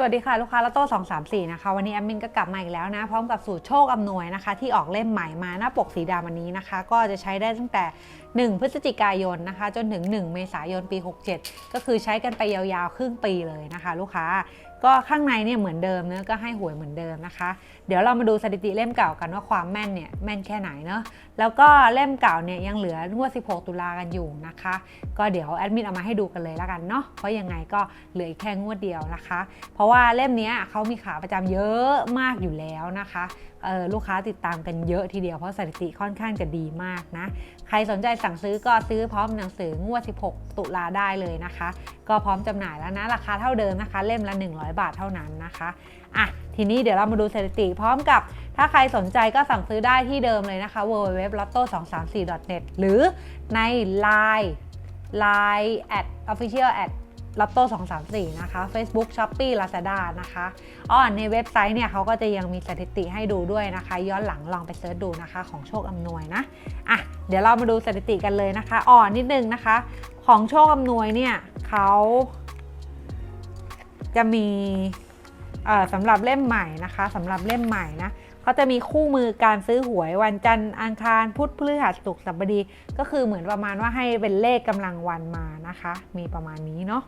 สวัสดีค่ะ ลูกค้าละโต้สองสามสี่นะคะวันนี้แอดมินก็กลับมาอีกแล้วนะ พร้อมกับสูตรโชคอำนวยนะคะ ที่ออกเล่มใหม่มาหน้าปกสีดำวันนี้นะคะ ก็จะใช้ได้ตั้งแต่1 พฤศจิกายนนะคะ จนถึง 1 เมษายนปี 67 ก็คือใช้กันไปยาวๆ ครึ่งปีเลยนะคะ ลูกค้าก็ข้างในเนี่ยเหมือนเดิมเนะก็ให้หวยเหมือนเดิมนะคะ เดี๋ยวเรามาดูสถิติเล่มเก่ากันว่าความแม่นเนี่ยแม่นแค่ไหนเนาะแล้วก็เล่มเก่าเนี่ยยังเหลืองวด 16 ตุลากันอยู่นะคะ ก็เดี๋ยวแอดมินเอามาให้ดูกันเลยแล้วกันเนาะเพราะยังไงก็เหลืออีกแค่งวดเดียวนะคะ เพราะว่าเล่มนี้เขามีขาประจำเยอะมากอยู่แล้วนะคะเออลูกค้าติดตามกันเยอะทีเดียวเพราะสถิติค่อนข้างจะดีมากนะ ใครสนใจสั่งซื้อก็ซื้อพร้อมหนังสืองวด 16 ตุลาได้เลยนะคะ ก็พร้อมจำหน่ายแล้วนะ ราคาเท่าเดิมนะคะ เล่มละ 100 บาทเท่านั้นนะคะอะทีนี้เดี๋ยวเรามาดูสถิติพร้อมกับ ถ้าใครสนใจก็สั่งซื้อได้ที่เดิมเลยนะคะ www.lotto234.net หรือใน Line Line at official at lotto 234 นะคะ Facebook Shopee Lazada นะคะอ๋อในเว็บไซต์เนี่ยเขาก็จะยังมีสถิติให้ดูด้วยนะคะ ย้อนหลังลองไปเสิร์ชดูนะคะของโชคอำนวยนะอะเดี๋ยวเรามาดูสถิติกันเลยนะคะอ่อนนิดนึงนะคะ ของโชคอำนวยเนี่ยเขาจะมี สำหรับเล่มใหม่นะคะสำหรับเล่มใหม่นะเขาจะมีคู่มือการซื้อหวยวันจันทร์อังคารพุธพฤหัสศุกร์สัปดาห์ก็คือเหมือนประมาณว่าให้เป็นเลขกำลังวันมานะคะ มีประมาณนี้เนาะ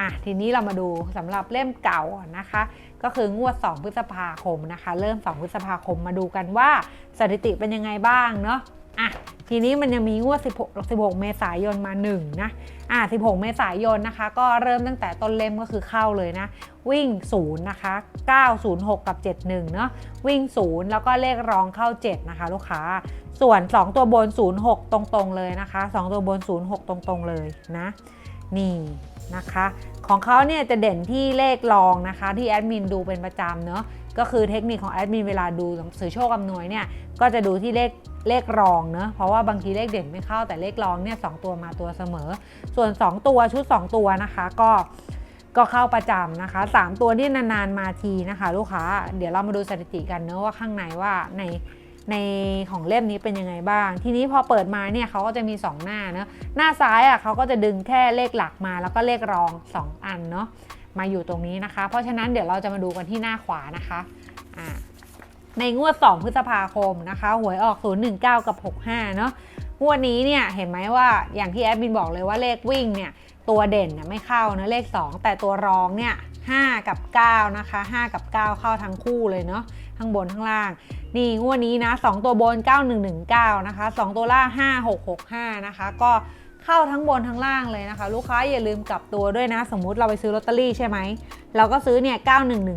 อะทีนี้เรามาดูสำหรับเล่มเก่านะคะ ก็คืองวด 2 พฤษภาคมนะคะ เริ่ม 2 พฤษภาคมมาดูกันว่าสถิติเป็นยังไงบ้างเนาะ อะทีนี้มันยังมีงวด 16 16 เมษายนมา1นะอะ16 เมษายนนะคะ ก็เริ่มตั้งแต่ต้นเล่มก็คือเข้าเลยนะ วิ่ง 0 นะคะ 906 กับ 71 เนาะวิ่ง 0 แล้วก็เลขรองเข้า 7 นะคะ ลูกค้า ส่วน 2 ตัวบน 06 ตรงๆ เลยนะคะ 2 ตัวบน 06 ตรงๆ เลยนะ นี่นะคะ ของเขาเนี่ยจะเด่นที่เลขรองนะคะ ที่แอดมินดูเป็นประจำเนาะ ก็คือเทคนิคของแอดมินเวลาดูหนังสือโชคอำนวยเนี่ยก็จะดูที่เลขเลขรองเนาะเพราะว่าบางทีเลขเด่นไม่เข้าแต่เลขรองเนี่ยสตัวมาตัวเสมอ ส่วน 2 ตัวชุด 2 ตัวนะคะก็ก็เข้าประจำนะคะ 3 ตัวนี่นานๆมาทีนะคะ ลูกค้าเดี๋ยวเรามาดูสถิติกันเนาะว่าข้างในว่าในในของเล่มนี้เป็นยังไงบ้าง ทีนี้พอเปิดมาเนี่ยเขาก็จะมี 2 หน้าเนาะหน้าซ้ายอะเขาก็จะดึงแค่เลขหลักมาแล้วก็เลขรอง 2 อันเนาะ มาอยู่ตรงนี้นะคะ เพราะฉะนั้นเดี๋ยวเราจะมาดูกันที่หน้าขวานะคะในงวด 2 พฤษภาคมนะคะหวยออก 019 กับ 65 เนาะงวดนี้เนี่ยเห็นไหมว่าอย่างที่แอดมินบอกเลยว่าเลขวิ่งเนี่ยตัวเด่นเนี่ยไม่เข้านะเลข 2 แต่ตัวรองเนี่ย5กับ 9 นะคะ 5 กับ 9 เข้าทั้งคู่เลยเนาะข้างบนข้างล่าง นี่งวดนี้นะ 2 ตัวบน 9119 นะคะ 2 ตัวล่าง 5665 นะคะ ก็ เข้าทั้งบนทั้งล่างเลยนะคะ ลูกค้าอย่าลืมกลับตัวด้วยนะ สมมุติเราไปซื้อลอตเตอรี่ใช่ไหม เราก็ซื้อเนี่ย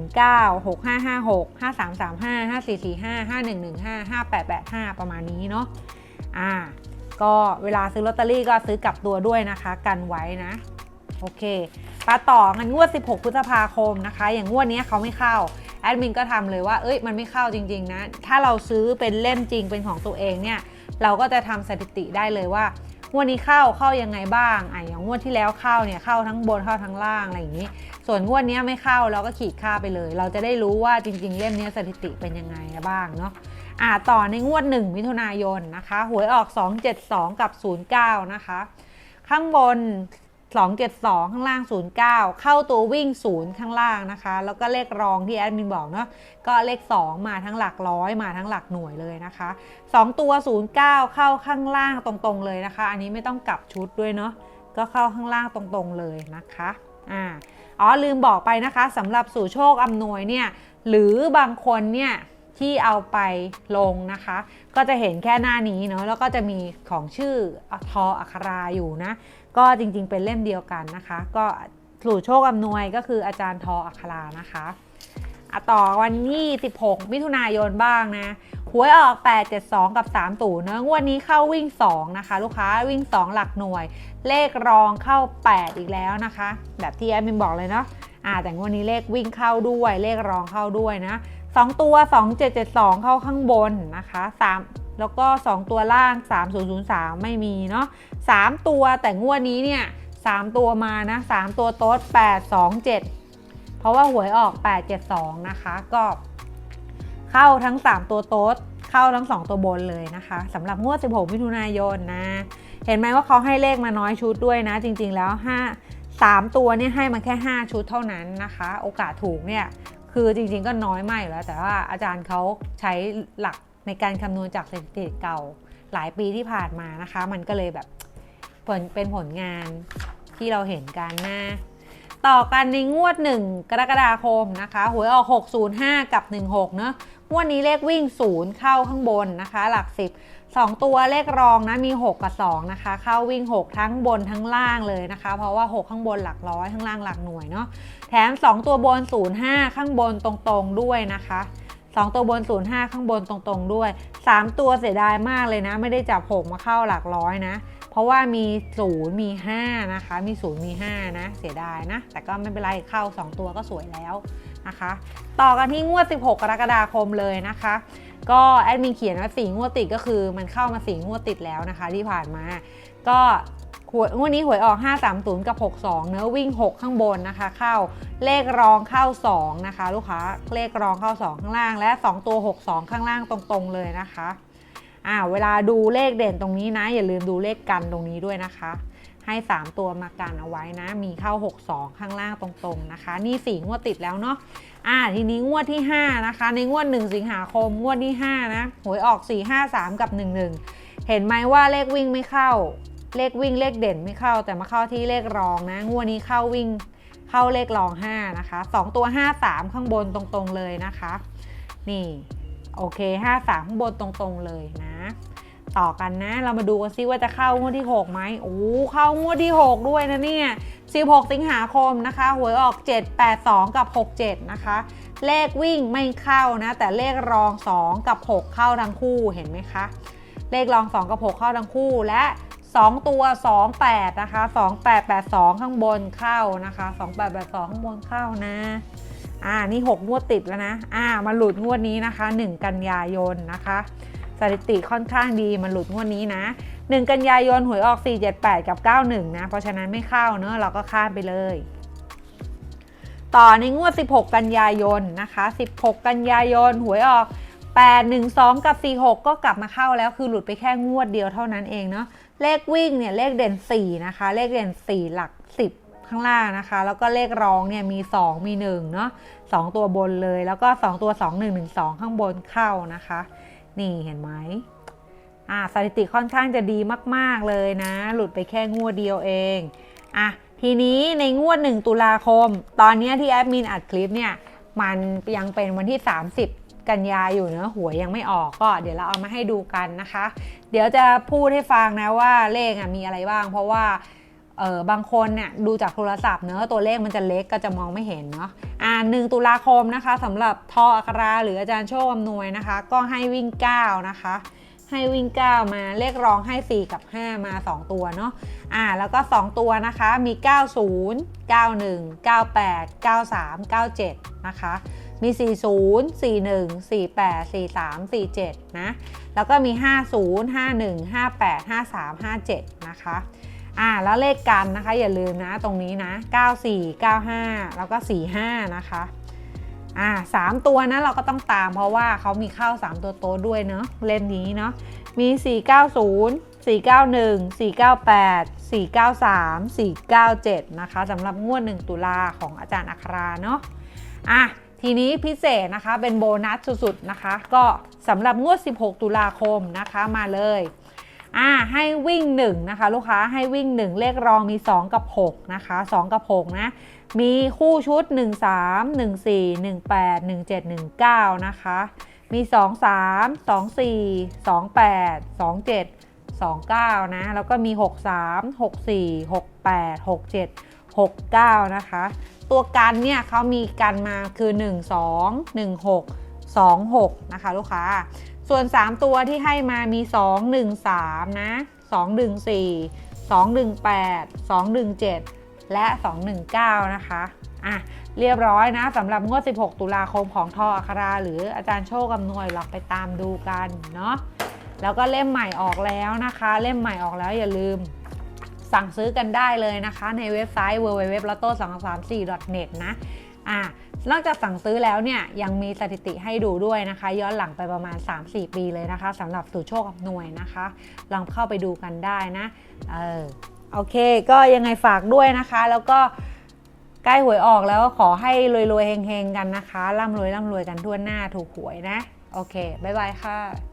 9119 6556 5335 5445 5115 5885 ประมาณนี้เนาะอ่าก็เวลาซื้อลอตเตอรี่ก็ซื้อกลับตัวด้วยนะคะ กันไว้นะโอเคปาต่อกันงวด 16 พฤษภาคมนะคะ อย่างงวดนี้เขาไม่เข้า แอดมินก็ทำเลยว่า เอ้ย มันไม่เข้าจริง ๆ นะ ถ้าเราซื้อเป็นเล่มจริงเป็นของตัวเองเนี่ย เราก็จะทำสถิติได้เลยว่า งวดนี้เข้าเข้ายังไงบ้างอะอย่างงวดที่แล้วเข้าเนี่ยเข้าทั้งบนเข้าทั้งล่างอะไรอย่างนี้ ส่วนงวดนี้ไม่เข้าเราก็ขีดค่าไปเลย เราจะได้รู้ว่าจริง ๆ เล่มนี้สถิติเป็นยังไงบ้างเนาะอ่าต่อในงวด 1 มิถุนายนนะคะ หวยออก 272 กับ 09 นะคะ ข้างบน 272 ข้างล่าง 09 เข้าตัววิ่ง 0 ข้างล่างนะคะ แล้วก็เลขรองที่แอดมินบอกเนาะก็เลข 2 มาทั้งหลักร้อยมาทั้งหลักหน่วยเลยนะคะ 2 ตัว 09 เข้าข้างล่างตรงๆเลยนะคะ อันนี้ไม่ต้องกลับชุดด้วยเนาะก็เข้าข้างล่างตรงๆเลยนะคะอ่าอ๋อลืมบอกไปนะคะสำหรับสู่โชคอำนวยเนี่ยหรือบางคนเนี่ยที่เอาไปลงนะคะ ก็จะเห็นแค่หน้านี้เนาะแล้วก็จะมีของชื่อทออัคราอยู่นะ ก็จริงๆ เป็นเล่มเดียวกันนะคะ ก็สู่โชคอำนวยก็คืออาจารย์ทออัครานะคะอะต่อวันที่16 มิถุนายนบ้างนะหวยออก 872 กับ3ตู่เนะงวดนี้เข้าวิ่ง 2 นะคะ ลูกค้าวิ่ง 2 หลักหน่วย เลขรองเข้า 8 อีกแล้วนะคะ แบบที่แอดมินบอกเลยเนาะอ่าแต่งวดนี้เลขวิ่งเข้าด้วย เลขรองเข้าด้วยนะ 2 ตัว 2772 เข้าข้างบนนะคะ3 แล้วก็ 2 ตัวล่าง 3003 ไม่มีเนาะ3ตัวแต่งวดนี้เนี่ย3ตัวมานะ 3 ตัวโต๊ด827 เพราะว่าหวยออก 872 นะคะก็เข้าทั้ง 3 ตัวโต๊ดเข้าทั้ง 2 ตัวบนเลยนะคะสำหรับงวด 16มิถุนายนนะ เห็นไหมว่าเขาให้เลขมาน้อยชุดด้วยนะ จริง ๆ แล้ว 5 3 ตัวเนี่ยให้มาแค่ 5 ชุดเท่านั้นนะคะ โอกาสถูกเนี่ยคือจริงๆก็น้อยมากอยู่แล้ว แต่ว่าอาจารย์เขาใช้หลัก ในการคำนวณจากสถิติเก่าหลายปีที่ผ่านมานะคะ มันก็เลยแบบผลเป็นผลงานที่เราเห็นกันนะต่อกันในงวด 1 กรกฎาคมนะคะหวยออก 605 กับ 16 เนอะงวดนี้เลขวิ่ง 0 เข้าข้างบนนะคะ หลัก 10 2 ตัวเลขรองนะมี 6 กับ 2 นะคะ เข้าวิ่ง 6 ทั้งบนทั้งล่างเลยนะคะ เพราะว่า 6 ข้างบนหลักร้อยข้างล่างหลักหน่วยเนาะแถม 2 ตัวบน 05 ข้างบนตรงๆด้วยนะคะ 2 ตัวบน 05 ข้างบนตรงๆด้วย 3 ตัวเสียดายมากเลยนะ ไม่ได้จับ6มาเข้าหลักร้อยนะ เพราะว่ามี 0 มี 5 นะคะ มี 0 มี 5 นะ เสียดายนะ แต่ก็ไม่เป็นไรเข้า 2 ตัวก็สวยแล้วนะคะ ต่อกันที่งวด 16 กรกฎาคมเลยนะคะ ก็แอดมินเขียนว่าสีงวดติดก็คือมันเข้ามาสีงวดติดแล้วนะคะที่ผ่านมา ก็ หวยงวดนี้หวยออก 530 กับ 62 เนื้อวิ่ง 6 ข้างบนนะคะ เข้าเลขรองเข้า 2 นะคะ ลูกค้าเลขรองเข้า 2 ข้างล่าง และ 2 ตัว 62 ข้างล่างตรงๆเลยนะคะอ่าเวลาดูเลขเด่นตรงนี้นะ อย่าลืมดูเลขกันตรงนี้ด้วยนะคะ ให้ 3 ตัวมากันเอาไว้นะ มีเข้า 62 ข้างล่างตรงๆนะคะ นี่ 4 งวดติดแล้วเนาะอ่าทีนี้งวดที่ 5 นะคะ ในงวด 1 สิงหาคมงวดที่ 5 นะหวยออก 4 5 3 กับ 11 เห็นไหมว่าเลขวิ่งไม่เข้า เลขวิ่งเลขเด่นไม่เข้า แต่มาเข้าที่เลขรองนะงวดนี้เข้าวิ่งเข้าเลขรอง 5 นะคะ 2 ตัว 5 3 ข้างบนตรงๆเลยนะคะ นี่โอเค 5 3 ข้างบนตรงๆเลยนะ ต่อกันนะ เรามาดูกันซิว่าจะเข้างวดที่ 6 ไหมโอ้เข้างวดที่ 6 ด้วยนะเนี่ย 16 สิงหาคมนะคะหวยออก 782 กับ 67 นะคะ เลขวิ่งไม่เข้านะ แต่เลขรอง 2 กับ 6 เข้าทั้งคู่เห็นไหมคะ เลขรอง 2 กับ 6 เข้าทั้งคู่และ 2 ตัว 28 นะคะ 2882 ข้างบนเข้านะคะ 2882 ข้างบนเข้านะ อ่า นี่ 6 งวดติดแล้วนะ อ่า มาหลุดงวดนี้นะคะ 1 กันยายนนะคะสถิติค่อนข้างดีมันหลุดงวดนี้นะ 1 กันยายนหวยออก 478 กับ 91 นะ เพราะฉะนั้นไม่เข้าเนอะเราก็ข้ามไปเลย ต่อในงวด 16 กันยายนนะคะ 16 กันยายนหวยออก 812 กับ 46 ก็กลับมาเข้าแล้วคือหลุดไปแค่งวดเดียวเท่านั้นเองเนาะเลขวิ่งเนี่ยเลขเด่น 4 นะคะ เลขเด่น 4 หลัก 10 ข้างล่างนะคะ แล้วก็เลขรองเนี่ยมี 2 มี 1 เนาะ2ตัวบนเลยแล้วก็ 2 ตัว 2 1 1 2 ข้างบนเข้านะคะ นี่เห็นไหมอ่าสถิติค่อนข้างจะดีมาก ๆ เลยนะ หลุดไปแค่งวดเดียวเองอะทีนี้ในงวด 1 ตุลาคม ตอนนี้ที่แอดมินอัดคลิปเนี่ยมันยังเป็นวันที่ 30 กันยาอยู่เนอะหัวยยังไม่ออกก็เดี๋ยวเราเอามาให้ดูกันนะคะ เดี๋ยวจะพูดให้ฟังนะว่าเลขอะมีอะไรบ้าง เพราะว่าเออบางคนเนี่ยดูจากโทรศัพท์เนอะตัวเลขมันจะเล็กก็จะมองไม่เห็นเนาะอ่าหนึ่งตุลาคมนะคะสำหรับทออัคราหรืออาจารย์โชคอำนวยนะคะ ก็ให้วิ่ง 9 นะคะ ให้วิ่ง 9 มาเลขรองให้ 4 กับ 5 มา 2 ตัวเนาะอ่าแล้วก็ 2 ตัวนะคะมี 90 91 98 93 97 นะคะ มี 40 41 48 43 47 นะ แล้วก็มี 50 51 58 53 57 นะคะ อ่า แล้วเลขกันนะคะ อย่าลืมนะตรงนี้นะ 94 95 แล้วก็ 45 นะคะ อ่าสามตัวนะเราก็ต้องตามเพราะว่าเขามีเข้า 3 ตัวโต๊ดด้วยเนาะ เล่มนี้เนาะ มี 490 491 498 493 497 นะคะสำหรับงวด 1 ตุลาของอาจารย์อัคราเนาะอะ ทีนี้พิเศษนะคะเป็นโบนัสสุดๆนะคะ ก็สำหรับงวด 16 ตุลาคมนะคะมาเลยอ่าให้วิ่ง1นะคะลูกค้าให้วิ่ง 1 เลขรองมี 2 กับ 6 นะคะ 2 กับ 6 นะ มีคู่ชุด 1 3 1 4 1 8 1 7 1 9 นะคะ มี 2 3 2 4 2 8 2 7 2 9 นะ แล้วก็มี 6 3 6 4 69 นะคะ ตัวกันเนี่ยเขามีกันมาคือ 1 2 1 6 2 6 นะคะลูกค้า ส่วน 3 ตัวที่ให้มามี 2 1 3 นะ 2 1 4 2 1 8 2 1 7 และ 2 1 9 นะคะอะเรียบร้อยนะสำหรับงวด 16 ตุลาคมของทออัครา หรืออาจารย์โชคกำนวยเราไปตามดูกันเนาะแล้วก็เล่มใหม่ออกแล้วนะคะ เล่มใหม่ออกแล้วอย่าลืม สั่งซื้อกันได้เลยนะคะ ในเว็บไซต์ www.lotto234.net นะอ่านอกจากสั่งซื้อแล้วเนี่ยยังมีสถิติให้ดูด้วยนะคะ ย้อนหลังไปประมาณ 3-4 ปีเลยนะคะสำหรับสู่โชคกับหน่วยนะคะ ลองเข้าไปดูกันได้นะเออโอเค ก็ยังไงฝากด้วยนะคะ แล้วก็ใกล้หวยออกแล้วขอให้รวยๆเฮงๆกันนะคะร่ำรวยร่ำรวยกันทั่วหน้าถูกหวยนะ โอเค บ๊ายบายค่ะ